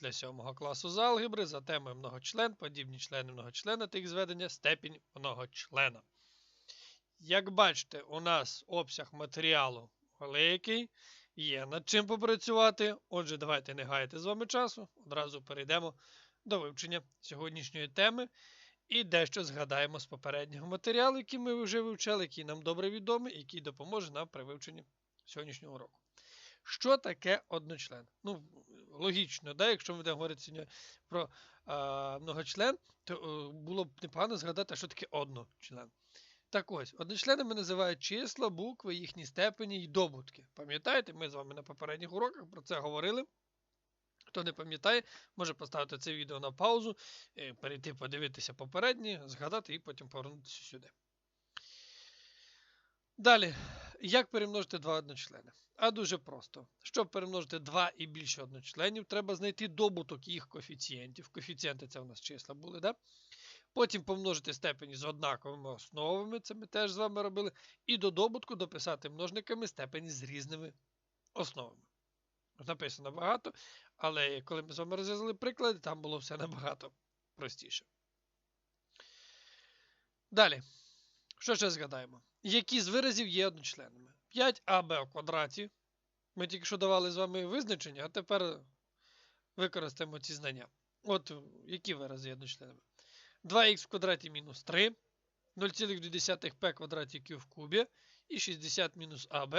для 7 класу з алгебри за темою многочлен, подібні члени многочлена та їх зведення, степінь многочлена. Як бачите, у нас обсяг матеріалу великий, є над чим попрацювати. Отже, давайте не гаяти з вами часу. Одразу перейдемо до вивчення сьогоднішньої теми і дещо згадаємо з попереднього матеріалу, який ми вже вивчали, який нам добре відомий, який допоможе нам при вивченні сьогоднішнього уроку. Що таке одночлен? Ну, логічно, да? якщо ми будемо говорити сьогодні про а, многочлен, то е, було б непогано згадати, що таке одночлен. Так ось, одночленами називають числа, букви, їхні степені і добутки. Пам'ятаєте, ми з вами на попередніх уроках про це говорили. Хто не пам'ятає, може поставити це відео на паузу, е, перейти подивитися попередні, згадати і потім повернутися сюди. Далі, як перемножити два одночлени? А дуже просто. Щоб перемножити два і більше одночленів, треба знайти добуток їх коефіцієнтів. Коефіцієнти це у нас числа були, да? Потім помножити степені з однаковими основами, це ми теж з вами робили. І до добутку дописати множниками степені з різними основами. Написано багато, але коли ми з вами розв'язали приклади, там було все набагато простіше. Далі. Що ще згадаємо? Які з виразів є одночленами? 5аб в квадраті. Ми тільки що давали з вами визначення, а тепер використаємо ці знання. От які вирази є одночленами? 2х в квадраті мінус 3, 0,2p квадраті q в кубі і 60 мінус аб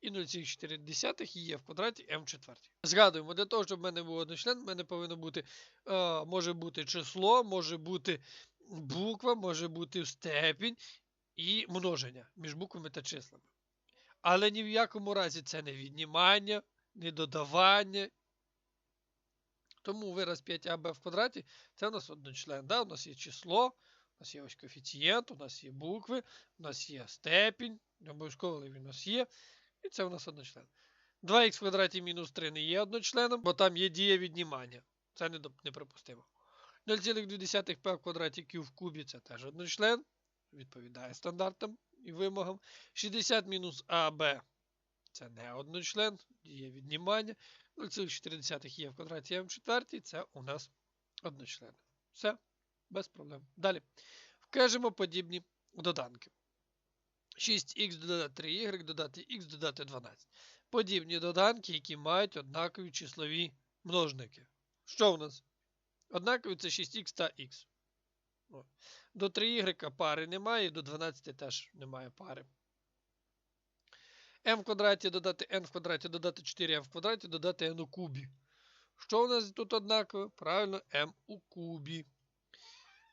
і 0,4 є в квадраті m в четвертій. Згадуємо, для того, щоб в мене був одночлен, в мене повинно бути, е, може бути число, може бути буква, може бути степінь і множення між буквами та числами. Але ні в якому разі це не віднімання, не додавання. Тому вираз 5аб в квадраті це у нас одночлен. Да? У нас є число, у нас є ось коефіцієнт, у нас є букви, у нас є степінь, не обов'язково він у нас є. І це у нас одночлен. 2х в квадраті мінус 3 не є одночленом, бо там є дія віднімання. Це неприпустимо. 0,2p в квадраті q в кубі це теж одночлен. Відповідає стандартам і вимогам. 60 мінус АБ це не одночлен, діє віднімання. 0,4 є в квадраті в четвертій, це у нас одночлен. Все, без проблем. Далі. Вкажемо подібні доданки. 6х додати 3y, додати х, додати 12. Подібні доданки, які мають однакові числові множники. Що в нас? Однакові це 6х та х. До 3y пари немає, і до 12 теж немає пари. m в квадраті додати n в квадраті, додати 4m в квадраті, додати n у кубі. Що у нас тут однакове? Правильно, m у кубі.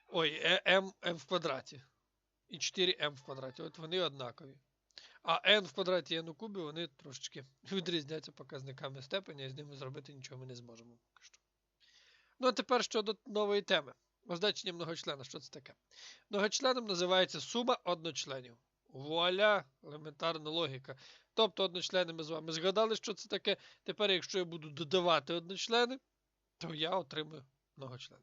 Ой, m, m в квадраті. І 4m в квадраті. От вони однакові. А n в квадраті і n у кубі вони трошечки відрізняються показниками степеня, і з ними зробити нічого ми не зможемо. поки що. Ну, а тепер щодо нової теми. Означення многочлена. Що це таке? Многочленом називається сума одночленів. Вуаля, елементарна логіка. Тобто одночлени ми з вами згадали, що це таке. Тепер, якщо я буду додавати одночлени, то я отримую многочлен.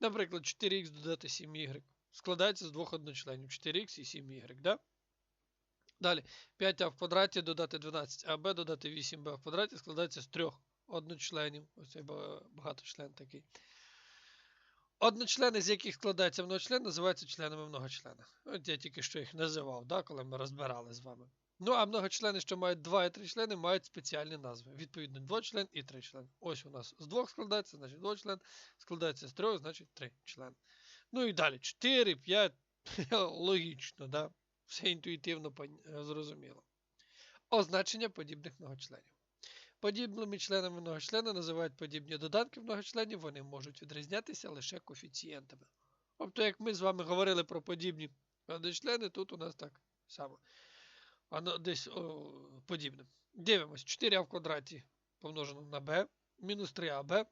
Наприклад, 4х додати 7y. Складається з двох одночленів 4х і 7y. Да? Далі 5а в квадраті додати 12аб, додати 8b в квадраті складається з трьох одночленів. Ось цей багаточлен такий. Одночлени, з яких складається многочлен, називаються членами многочлена. От я тільки що їх називав, да, коли ми розбирали з вами. Ну, а многочлени, що мають два і три члени, мають спеціальні назви. Відповідно, двочлен і тричлен. Ось у нас з двох складається, значить двочлен, складається з трьох, значить три член. Ну і далі 4, 5. Логічно, да? все інтуїтивно зрозуміло. Означення подібних многочленів. Подібними членами многочлена називають подібні додатки многочленів, вони можуть відрізнятися лише коефіцієнтами. Тобто, як ми з вами говорили про подібні одночлени, тут у нас так само. Воно десь о, подібне. Дивимось, 4а в квадраті помножено на b, мінус 3аб,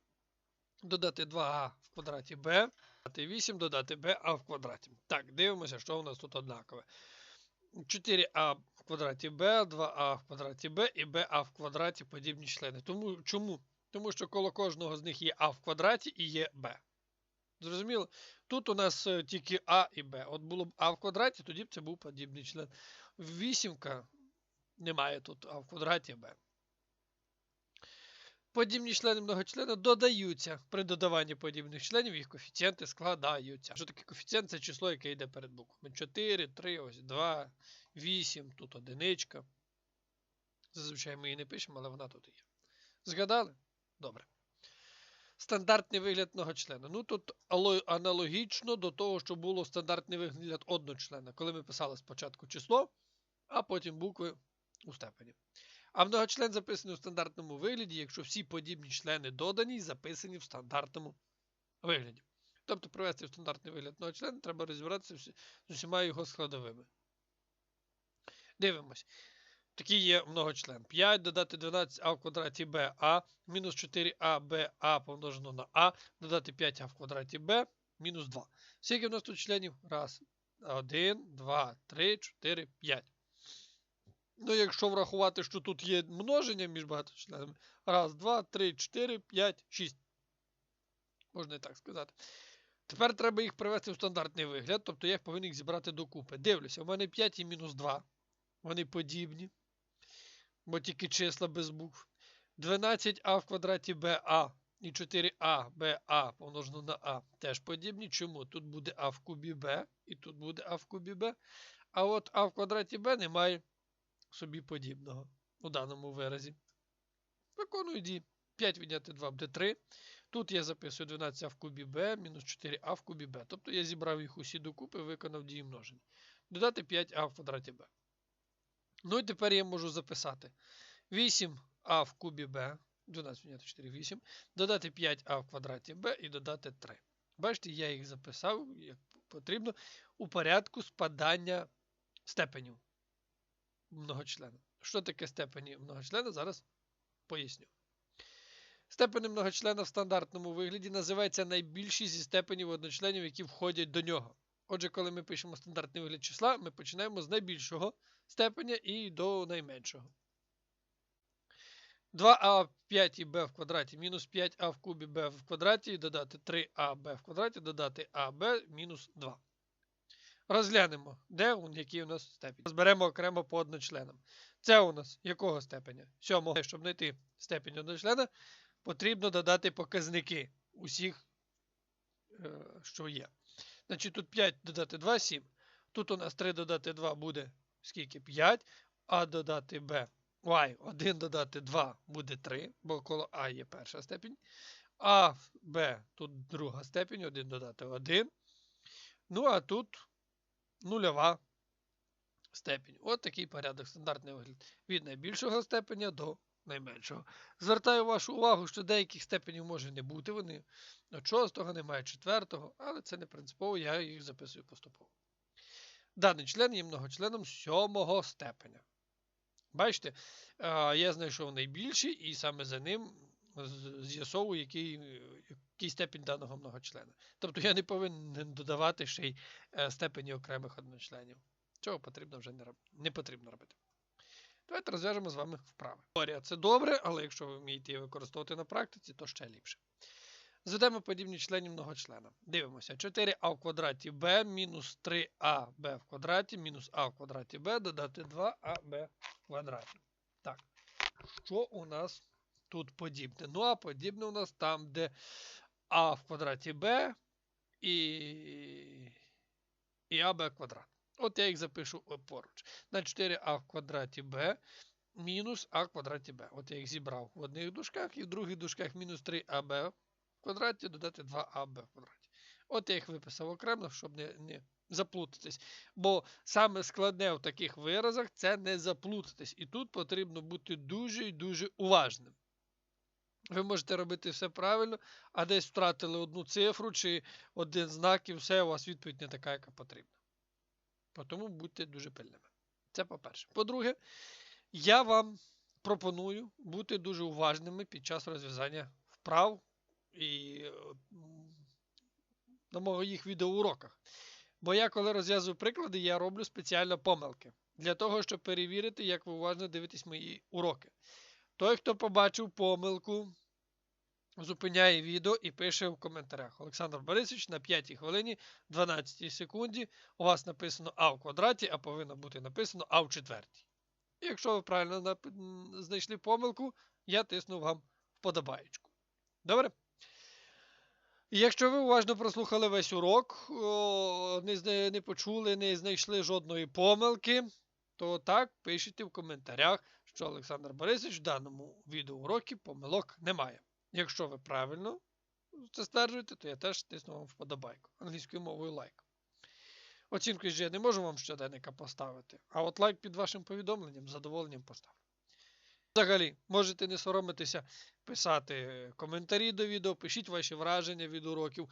додати 2а в квадраті b, додати 8, додати b, а в квадраті. Так, дивимося, що у нас тут однакове. 4а в квадраті b, 2а в квадраті b і ba в квадраті подібні члени. Тому, Чому? Тому що коло кожного з них є а в квадраті і є b. Зрозуміло? Тут у нас е, тільки а і b. От було б а в квадраті, тоді б це був подібний член. Вісімка немає тут а в квадраті b. Подібні члени многочлена додаються. При додаванні подібних членів їх коефіцієнти складаються. Що таке коефіцієнт? Це число, яке йде перед буквами. 4, 3, ось 2, 8, тут одиничка. Зазвичай ми її не пишемо, але вона тут є. Згадали? Добре. Стандартний вигляд многочлена. Ну тут аналогічно до того, що було стандартний вигляд одночлена, коли ми писали спочатку число, а потім букви у степені. А многочлен записаний у стандартному вигляді, якщо всі подібні члени додані і записані в стандартному вигляді. Тобто привести в стандартний вигляд многочлена, треба розібратися з усіма його складовими. Дивимось. Такий є многочлен. 5 додати 12а в квадраті ба, мінус 4а ба помножено на а, додати 5а в квадраті б, мінус 2. Скільки в нас тут членів? Раз. 1, 2, 3, 4, 5. Ну, якщо врахувати, що тут є множення між багаточленами. Раз, два, три, чотири, п'ять, шість. Можна і так сказати. Тепер треба їх привести в стандартний вигляд, тобто я їх повинен їх зібрати докупи. Дивлюся, у мене 5 і мінус 2. Вони подібні. Бо тільки числа без букв. 12а в квадраті БА і 4а БА помножено на А теж подібні. Чому? Тут буде А в кубі Б і тут буде А в кубі Б. А от А в квадраті Б немає собі подібного у даному виразі. Виконую дії. 5 відняти 2 буде 3. Тут я записую 12а в кубі b мінус 4а в кубі b. Тобто я зібрав їх усі докупи виконав дії множення. Додати 5а в квадраті b. Ну і тепер я можу записати 8а в кубі b, 12 відняти 4, 8, додати 5а в квадраті b і додати 3. Бачите, я їх записав, як потрібно, у порядку спадання степенів многочлена. Що таке степені многочлена? Зараз поясню. Степені многочлена в стандартному вигляді називається найбільші зі степенів одночленів, які входять до нього. Отже, коли ми пишемо стандартний вигляд числа, ми починаємо з найбільшого степеня і до найменшого. 2а в 5b в квадраті мінус 5а в кубі b в квадраті додати 3аб в квадраті, додати аб мінус 2. Розглянемо, де він, який у нас степінь. Розберемо окремо по одночленам. Це у нас якого степеня? Сьомого. Щоб знайти степінь одночлена, потрібно додати показники усіх, е, що є. Значить, тут 5 додати 2, 7. Тут у нас 3 додати 2 буде скільки? 5. А додати b. y, 1 додати 2 буде 3, бо коло А є перша степінь. А Б тут друга степінь, 1 додати 1. Ну, а тут нульова степінь. От такий порядок, стандартний вигляд. Від найбільшого степеня до найменшого. Звертаю вашу увагу, що деяких степенів може не бути. Вони шостого, немає четвертого, але це не принципово, я їх записую поступово. Даний член є многочленом сьомого степеня. Бачите, е, я знайшов найбільший, і саме за ним з'ясовую, який, який степінь даного многочлена. Тобто я не повинен додавати ще й е, степені окремих одночленів. Цього потрібно вже не, роб- не потрібно робити. Давайте розв'яжемо з вами вправи. Теорія це добре, але якщо ви вмієте її використовувати на практиці, то ще ліпше. Зведемо подібні членів многочлена. Дивимося. 4а в квадраті b мінус 3аб в квадраті мінус а в квадраті b додати 2аб в квадраті. Так, що у нас тут подібне? Ну, а подібне у нас там, де а в квадраті b і, і аб квадрат. От я їх запишу поруч. На 4а в квадраті b мінус а в квадраті b. От я їх зібрав в одних дужках і в других дужках мінус 3аб в квадраті додати 2аб в квадраті. От я їх виписав окремо, щоб не, не заплутатись. Бо саме складне в таких виразах це не заплутатись. І тут потрібно бути дуже і дуже уважним. Ви можете робити все правильно, а десь втратили одну цифру чи один знак, і все, у вас відповідь не така, яка потрібна. Тому будьте дуже пильними. Це по-перше. По-друге, я вам пропоную бути дуже уважними під час розв'язання вправ і на моїх відеоуроках. Бо я, коли розв'язую приклади, я роблю спеціально помилки для того, щоб перевірити, як ви уважно дивитесь мої уроки. Той, хто побачив помилку, зупиняє відео і пише в коментарях. Олександр Борисович на 5 хвилині 12 секунді у вас написано А в квадраті, а повинно бути написано А в четвертій. І якщо ви правильно знайшли помилку, я тисну вам вподобаєчку. Добре? Якщо ви уважно прослухали весь урок, не, не почули, не знайшли жодної помилки, то так, пишіть в коментарях, що Олександр Борисович в даному відеоуроці помилок немає. Якщо ви правильно це стверджуєте, то я теж тисну вам вподобайку. Англійською мовою лайк. Оцінку ж я не можу вам щоденника поставити, а от лайк під вашим повідомленням задоволенням поставлю. Взагалі, можете не соромитися писати коментарі до відео, пишіть ваші враження від уроків,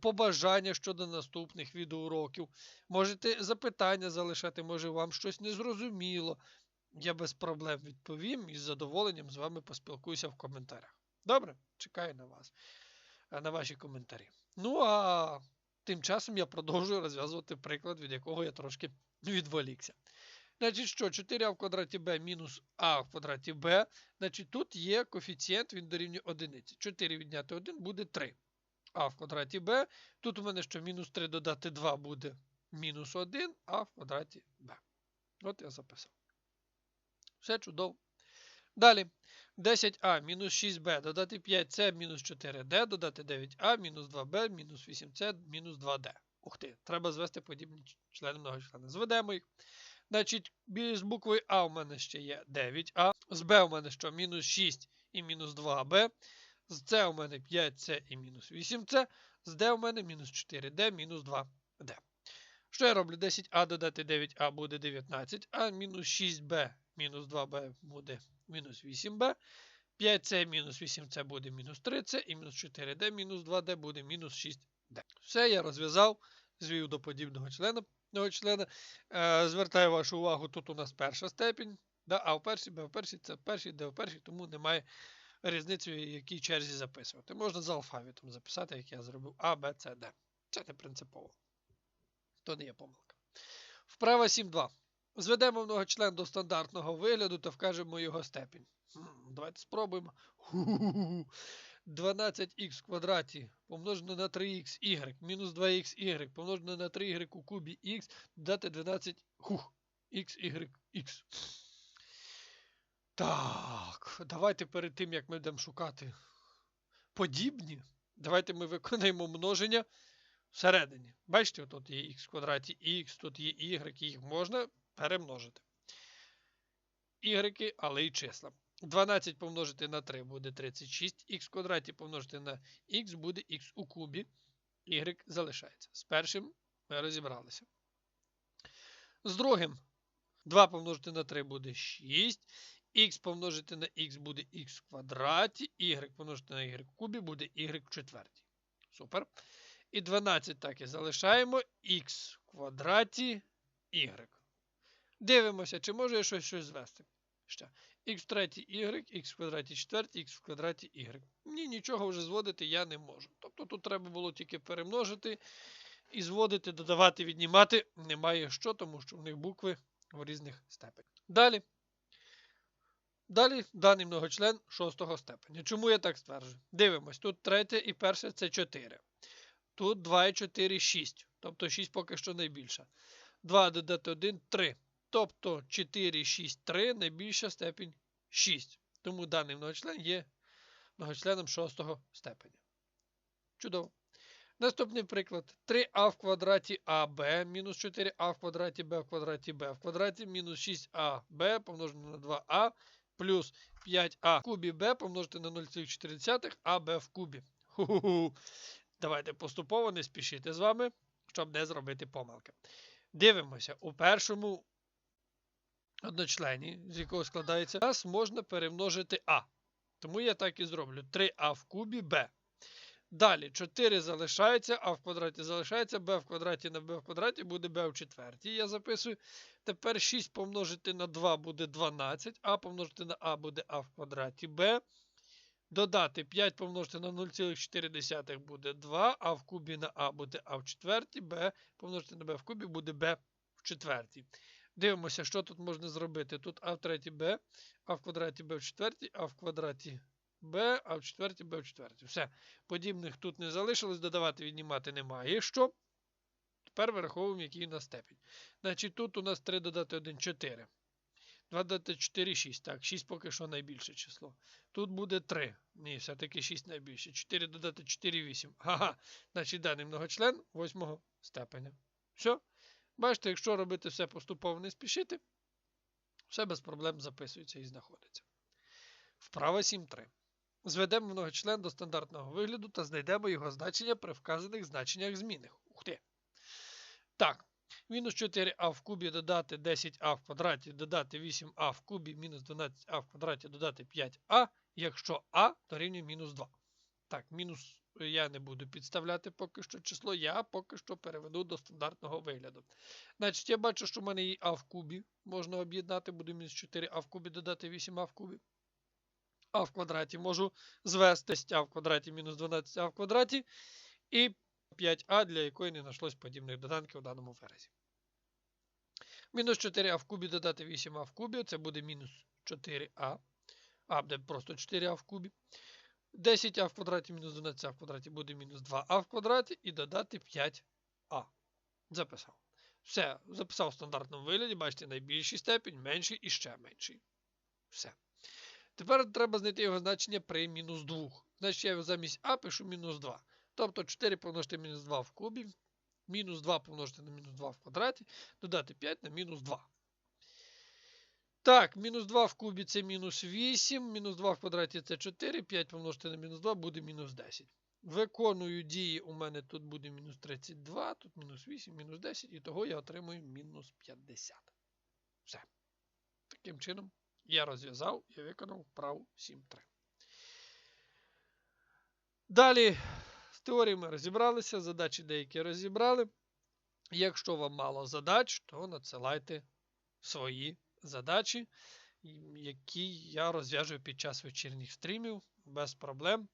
побажання щодо наступних відеоуроків. Можете запитання залишати, може вам щось не зрозуміло. Я без проблем відповім і з задоволенням з вами поспілкуюся в коментарях. Добре? Чекаю на вас, е, на ваші коментарі. Ну а тим часом я продовжую розв'язувати приклад, від якого я трошки відволікся. Значить, що 4а в квадраті b мінус а в квадраті b, значить тут є коефіцієнт, він дорівнює 1. 4 відняти 1 буде 3. А в квадраті b. Тут у мене що мінус 3 додати 2 буде мінус 1, а в квадраті b. От я записав. Все чудово. Далі. 10а мінус 6b додати 5c мінус 4d, додати 9а мінус 2b мінус 8c мінус 2d. Ух ти, треба звести подібні члени многочлени. Зведемо їх. Значить, з буквою А у мене ще є 9а, з Б у мене що мінус 6 і мінус 2b, з С у мене 5c і мінус 8c, з Д у мене мінус 4d мінус 2d. Що я роблю? 10а додати 9а буде 19, а мінус 6b мінус 2b буде мінус 8b, 5c мінус 8c буде мінус 3c, і мінус 4d мінус 2d буде мінус 6d. Все, я розв'язав, звів до подібного члена. члена. Е, звертаю вашу увагу, тут у нас перша степінь, да, а в першій, Б в першій, С в першій, Д в першій, тому немає різниці, в якій черзі записувати. Можна за алфавітом записати, як я зробив А, Б, С, Д. Це не принципово. То не є помилка. Вправа 7.2. Зведемо многочлен до стандартного вигляду та вкажемо його степінь. Давайте спробуємо. 12х в квадраті помножено на 3х мінус 2х помножено на 3y у кубі х додати 12 хух, x, y, x. Так, давайте перед тим, як ми будемо шукати подібні, давайте ми виконаємо множення всередині. Бачите, тут є х в квадраті х, тут є y, їх можна перемножити. Y, але і числа. 12 помножити на 3 буде 36, х в квадраті помножити на х буде х у кубі, y залишається. З першим ми розібралися. З другим 2 помножити на 3 буде 6, х помножити на х буде х в квадраті, y помножити на y в кубі буде y в четвертій. Супер. І 12 так і залишаємо х в квадраті y. Дивимося, чи може я щось, щось звести. Ще. х в третій y, х в квадраті четвертій, х в квадраті y. Ні, нічого вже зводити я не можу. Тобто тут треба було тільки перемножити і зводити, додавати, віднімати немає що, тому що у них букви в різних степенях. Далі. Далі даний многочлен шостого степеня. Чому я так стверджую? Дивимось, тут третє і перше це 4. Тут 2 і 4 6. Тобто 6 поки що найбільша. 2 додати 1 3. Тобто 4, 6, 3 найбільша степінь 6. Тому даний многочлен є многочленом шостого степеня. Чудово. Наступний приклад. 3а в квадраті АБ мінус 4а в квадраті Б в квадраті Б в квадраті мінус 6аб помножено на 2а плюс 5а в кубі Б помножити на 0,4 АБ в кубі. Ху-ху-ху. Давайте поступово не спішити з вами, щоб не зробити помилки. Дивимося, у першому одночлені, з якого складається, нас можна перемножити А. Тому я так і зроблю. 3а в кубі Б. Далі 4 залишається, а в квадраті залишається, b в квадраті на b в квадраті буде b в четвертій. Я записую. Тепер 6 помножити на 2 буде 12, а помножити на а буде а в квадраті b. Додати 5 помножити на 0,4 буде 2, а в кубі на а буде а в четвертій, b помножити на b в кубі буде b в четвертій. Дивимося, що тут можна зробити. Тут а в третій b, а в квадраті b в четвертій, а в квадраті b, а в четвертій b в четвертій. Все. Подібних тут не залишилось, додавати, віднімати немає. Що? Тепер вираховуємо, який у нас степінь. Значить, тут у нас 3 додати 1 4. 2 додати 4, 6. Так, 6 поки що найбільше число. Тут буде 3. Ні, все-таки 6 найбільше. 4 додати 4, 8. Ага. Значить, даний многочлен 8 степеня. Все. Бачите, якщо робити все поступово не спішити, все без проблем записується і знаходиться. Вправа 7.3. Зведемо многочлен до стандартного вигляду та знайдемо його значення при вказаних значеннях змінних. Ух ти. Так. Мінус 4а в кубі додати 10а в квадраті, додати 8а в кубі, мінус 12а в квадраті, додати 5а, якщо а дорівнює мінус 2. Так, мінус я не буду підставляти поки що число, я поки що переведу до стандартного вигляду. Значить, я бачу, що в мене є а в кубі. Можна об'єднати, буде мінус 4а в кубі додати 8а в кубі. А в квадраті можу звести а в квадраті мінус 12а в квадраті. І 5а, для якої не знайшлось подібних доданків у даному виразі. Мінус 4а в кубі додати 8а в кубі, це буде мінус 4а. А буде просто 4а в кубі. 10а в квадраті мінус 12а в квадраті буде мінус 2а в квадраті і додати 5а. Записав. Все, записав в стандартному вигляді, бачите, найбільший степінь, менший і ще менший. Все. Тепер треба знайти його значення при мінус 2. Значить, я замість а пишу мінус 2. Тобто 4 помножити мінус 2 в кубі, мінус 2 помножити на мінус 2 в квадраті, додати 5 на мінус 2. Так, мінус 2 в кубі це мінус 8, мінус 2 в квадраті це 4, 5 помножити на мінус 2 буде мінус 10. Виконую дії, у мене тут буде мінус 32, тут мінус 8, мінус 10, і того я отримую мінус 50. Все. Таким чином, я розв'язав і виконав вправу 7.3. Далі з теоріями розібралися, задачі деякі розібрали. Якщо вам мало задач, то надсилайте свої задачі, які я розв'яжу під час вечірніх стрімів без проблем.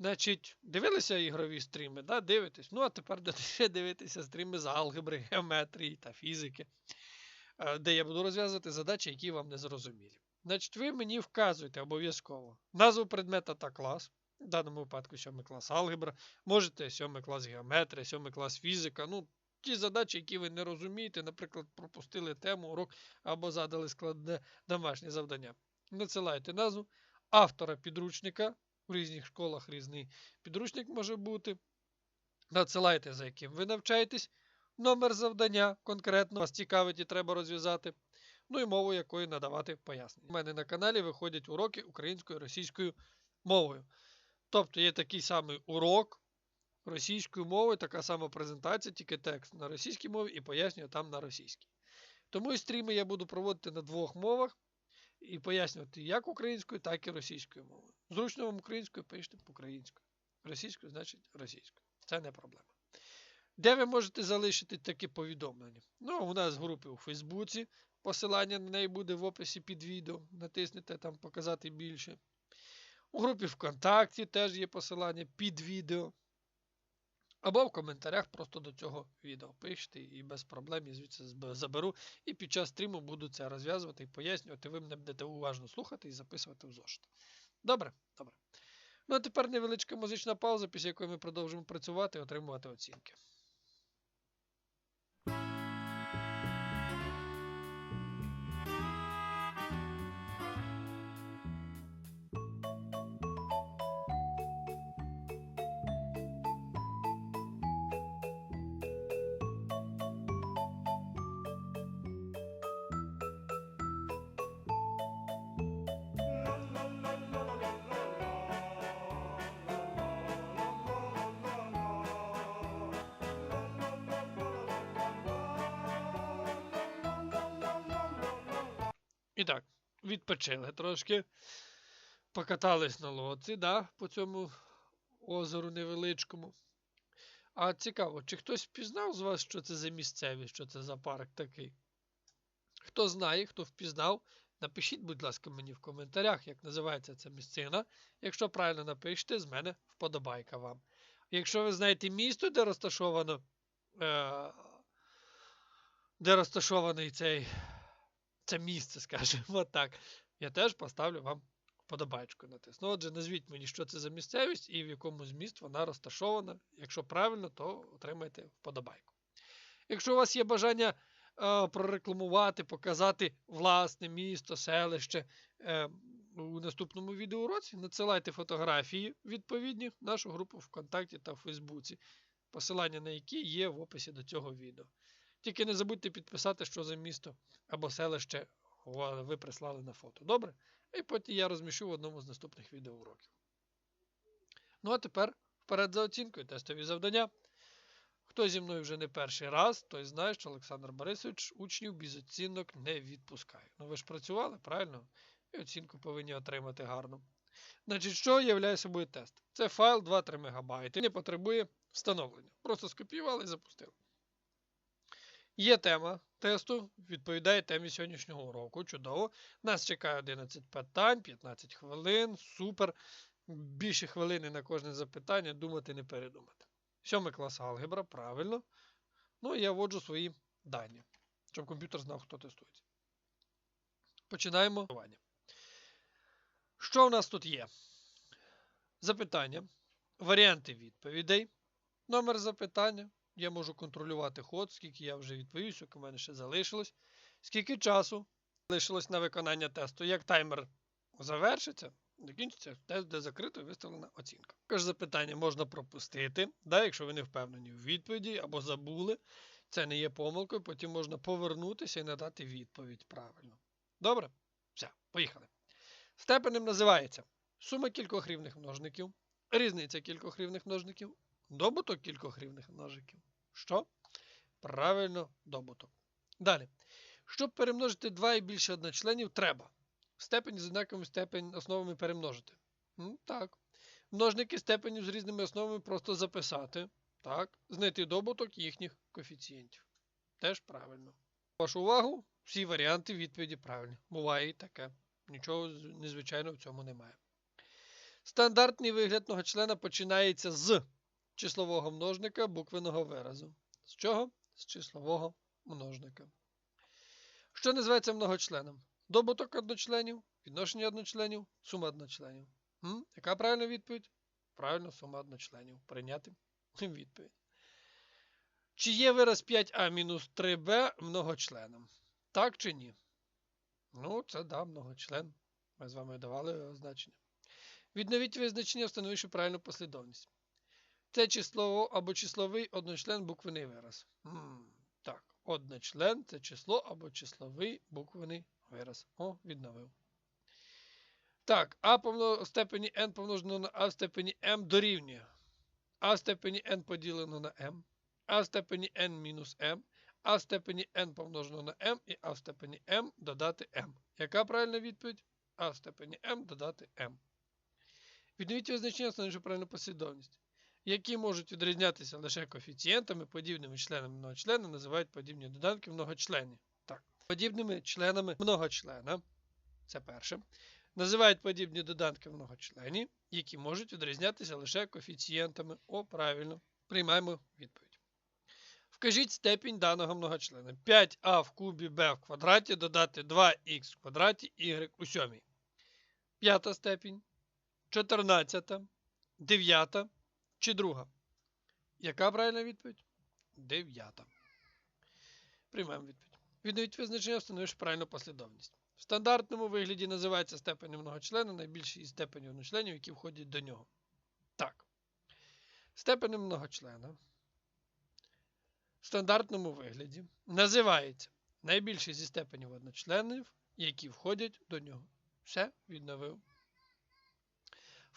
Значить, дивилися ігрові стріми, да, дивитесь. Ну, а тепер дивитися стріми з алгебри, геометрії та фізики, е, де я буду розв'язувати задачі, які вам не зрозумілі. Значить, ви мені вказуєте обов'язково назву предмета та клас. В даному випадку 7 клас алгебра. Можете 7 клас геометрія, 7 клас фізика. Ну, ті задачі, які ви не розумієте, наприклад, пропустили тему, урок або задали складне домашнє завдання. Надсилайте назву автора підручника. В різних школах різний підручник може бути. Надсилайте, за яким ви навчаєтесь. Номер завдання конкретно вас цікавить і треба розв'язати. Ну і мову, якою надавати пояснення. У мене на каналі виходять уроки українською і російською мовою. Тобто є такий самий урок російською мовою, така сама презентація, тільки текст на російській мові і пояснюю там на російській. Тому і стріми я буду проводити на двох мовах і пояснювати як українською, так і російською мовою. Зручно вам українською пишете українською. Російською, значить російською. Це не проблема. Де ви можете залишити такі повідомлення? Ну, у нас групи у Фейсбуці. Посилання на неї буде в описі під відео. Натиснете там показати більше. У групі ВКонтакті теж є посилання під відео. Або в коментарях просто до цього відео пишете і без проблем я звідси заберу. І під час стріму буду це розв'язувати і пояснювати. Ви мене будете уважно слухати і записувати в зошит. Добре? Добре. Ну а тепер невеличка музична пауза, після якої ми продовжимо працювати і отримувати оцінки. І так, відпочили трошки. Покатались на лодці, да, по цьому озеру невеличкому. А цікаво, чи хтось впізнав з вас, що це за місцевість, що це за парк такий? Хто знає, хто впізнав, напишіть, будь ласка, мені в коментарях, як називається ця місцина. Якщо правильно напишете, з мене вподобайка вам. Якщо ви знаєте місто, де розташовано, е, де розташований цей це місце, скажімо так. Я теж поставлю вам вподобайку натисну. Отже, назвіть мені, що це за місцевість і в якому з міст вона розташована. Якщо правильно, то отримайте вподобайку. Якщо у вас є бажання е, прорекламувати, показати власне місто, селище е, у наступному відеоуроці. Надсилайте фотографії відповідні в нашу групу ВКонтакті та в Фейсбуці, посилання на які є в описі до цього відео. Тільки не забудьте підписати, що за місто або селище ви прислали на фото. Добре? І потім я розміщу в одному з наступних відеоуроків. Ну а тепер вперед за оцінкою, тестові завдання. Хто зі мною вже не перший раз, той знає, що Олександр Борисович учнів без оцінок не відпускає. Ну ви ж працювали, правильно? І оцінку повинні отримати гарно. Значить, що являє собою тест? Це файл 2-3 МБ. Не потребує встановлення. Просто скопіювали і запустили. Є тема тесту, відповідає темі сьогоднішнього уроку. Чудово. Нас чекає 11 питань, 15 хвилин. Супер. Більше хвилини на кожне запитання, думати не передумати. Сьомий клас алгебра, правильно. Ну я вводжу свої дані, щоб комп'ютер знав, хто тестується. Починаємо. Що у нас тут є? Запитання, варіанти відповідей, номер запитання. Я можу контролювати ход, скільки я вже відповів, скільки в мене ще залишилось, скільки часу залишилось на виконання тесту. Як таймер завершиться, закінчиться, тест буде закрито і виставлена оцінка. Також запитання можна пропустити, да, якщо ви не впевнені в відповіді або забули. Це не є помилкою, потім можна повернутися і надати відповідь правильно. Добре? Все, поїхали. Степенем називається сума кількох рівних множників, різниця кількох рівних множників, добуток кількох рівних множників. Що? Правильно, добуток. Далі. Щоб перемножити два і більше одночленів, треба степень з однаковими степень основами перемножити. М, Так. Множники степенів з різними основами просто записати. Так. Знайти добуток їхніх коефіцієнтів. Теж правильно. Вашу увагу, всі варіанти відповіді правильні. Буває і таке. Нічого незвичайного в цьому немає. Стандартний вигляд многочлена починається з числового множника буквеного виразу. З чого? З числового множника. Що називається многочленом? Добуток одночленів, відношення одночленів, сума одночленів. М? Яка правильна відповідь? Правильно, сума одночленів. Прийняти відповідь. Чи є вираз 5а мінус 3b многочленом? Так чи ні? Ну, це да, многочлен. Ми з вами давали означення. Відновіть визначення, встановивши правильну послідовність. Це число або числовий одночлен буквений вираз. М, так, одночлен це число або числовий буквений вираз. О, відновив. Так, а в степені n помножено на а в степені m дорівнює. А в степені n поділено на m, а в степені n мінус m, а в степені n помножено на m і а в степені m додати m. Яка правильна відповідь? А в степені m додати m. Відновіть визначення, встановивши правильну послідовність. Які можуть відрізнятися лише коефіцієнтами, подібними членами многочлена називають подібні доданки многочленні. Так, подібними членами многочлена, це перше, називають подібні доданки многочлені, які можуть відрізнятися лише коефіцієнтами. О, правильно. Приймаємо відповідь. Вкажіть степінь даного многочлена. 5а в кубі b в квадраті додати 2х в квадраті y у сьомій. П'ята степінь. 14, 9 чи друга? Яка правильна відповідь? Дев'ята. Приймаємо відповідь. Відновіть визначення, встановивши правильну послідовність. В стандартному вигляді називається степенем многочлена найбільший із степенів одночленів, які входять до нього. Так. Степенем многочлена в стандартному вигляді називається найбільший зі степенів одночленів, які входять до нього. Все, відновив.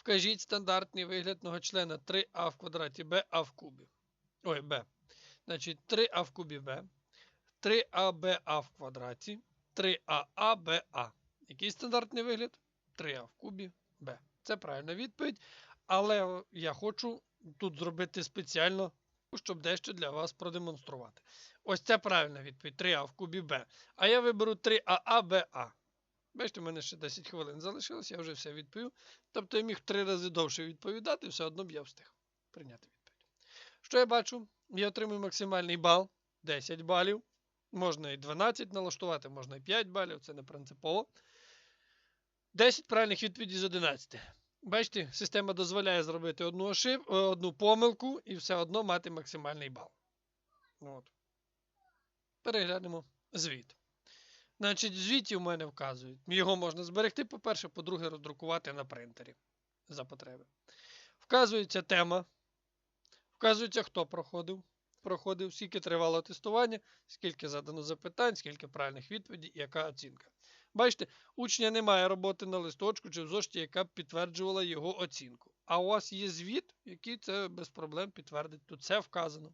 Вкажіть стандартний вигляд многочлена 3а в квадраті b, а в кубі. Ой, b. Значить, 3а в кубі b, 3аба в квадраті, 3ааба. Який стандартний вигляд? 3а в кубі b. Це правильна відповідь. Але я хочу тут зробити спеціально, щоб дещо для вас продемонструвати. Ось це правильна відповідь 3а в кубі b. А я виберу 3ааба. Бачите, в мене ще 10 хвилин залишилось, я вже все відповів. Тобто я міг три рази довше відповідати, все одно б я встиг прийняти відповідь. Що я бачу? Я отримую максимальний бал 10 балів. Можна і 12 налаштувати, можна і 5 балів, це не принципово. 10 правильних відповідей з 11. Бачите, система дозволяє зробити одну ошиб... е, одну помилку і все одно мати максимальний бал. От. переглянемо звіт. Значить, звіті в мене вказують. Його можна зберегти, по-перше, по-друге, роздрукувати на принтері за потреби. Вказується тема, вказується, хто проходив, проходив, скільки тривало тестування, скільки задано запитань, скільки правильних відповідей і яка оцінка. Бачите, учня немає роботи на листочку чи в зошиті, яка б підтверджувала його оцінку. А у вас є звіт, який це без проблем підтвердить. Тут все вказано.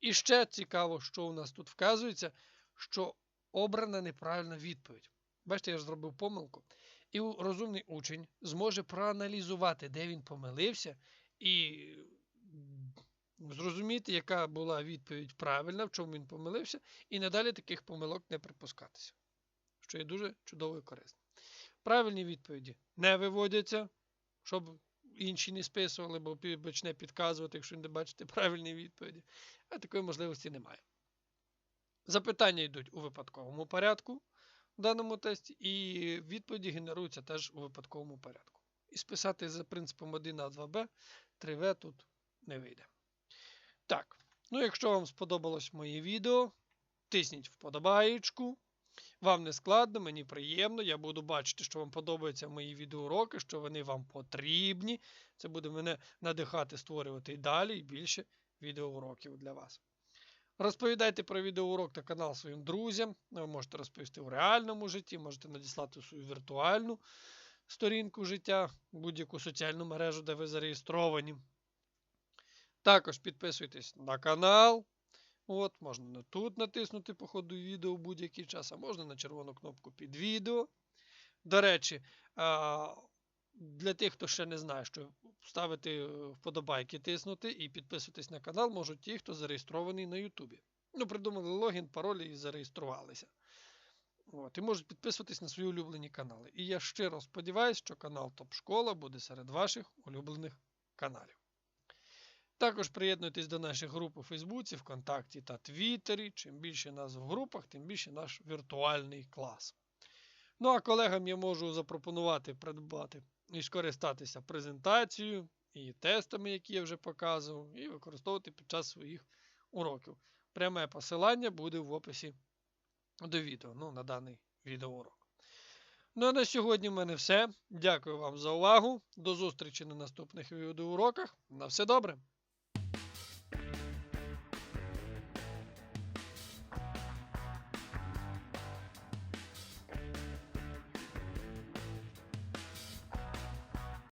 І ще цікаво, що у нас тут вказується, що обрана неправильна відповідь. Бачите, я ж зробив помилку. І розумний учень зможе проаналізувати, де він помилився, і зрозуміти, яка була відповідь правильна, в чому він помилився, і надалі таких помилок не припускатися, що є дуже чудово і корисно. Правильні відповіді не виводяться, щоб інші не списували, бо почне підказувати, якщо не бачите правильні відповіді. А такої можливості немає. Запитання йдуть у випадковому порядку в даному тесті, і відповіді генеруються теж у випадковому порядку. І списати за принципом 1А, 2Б, 3В тут не вийде. Так, ну якщо вам сподобалось моє відео, тисніть вподобаєчку. Вам не складно, мені приємно. Я буду бачити, що вам подобаються мої відеоуроки, що вони вам потрібні. Це буде мене надихати створювати і далі і більше відеоуроків для вас. Розповідайте про відеоурок та канал своїм друзям. Ви можете розповісти у реальному житті, можете надіслати свою віртуальну сторінку життя, будь-яку соціальну мережу, де ви зареєстровані. Також підписуйтесь на канал. От, можна на тут натиснути по ходу відео будь-який час, а можна на червону кнопку під відео. До речі, для тих, хто ще не знає, що ставити е, вподобайки, тиснути і підписуватись на канал можуть ті, хто зареєстрований на Ютубі. Ну, придумали логін, пароль і зареєструвалися. От, і можуть підписуватись на свої улюблені канали. І я щиро сподіваюся, що канал Топ Школа буде серед ваших улюблених каналів. Також приєднуйтесь до наших груп у Фейсбуці, ВКонтакті та Твіттері. Чим більше нас в групах, тим більше наш віртуальний клас. Ну а колегам я можу запропонувати придбати і скористатися презентацією і тестами, які я вже показував, і використовувати під час своїх уроків. Пряме посилання буде в описі до відео, ну, на даний відеоурок. Ну а на сьогодні в мене все. Дякую вам за увагу. До зустрічі на наступних відеоуроках. На все добре!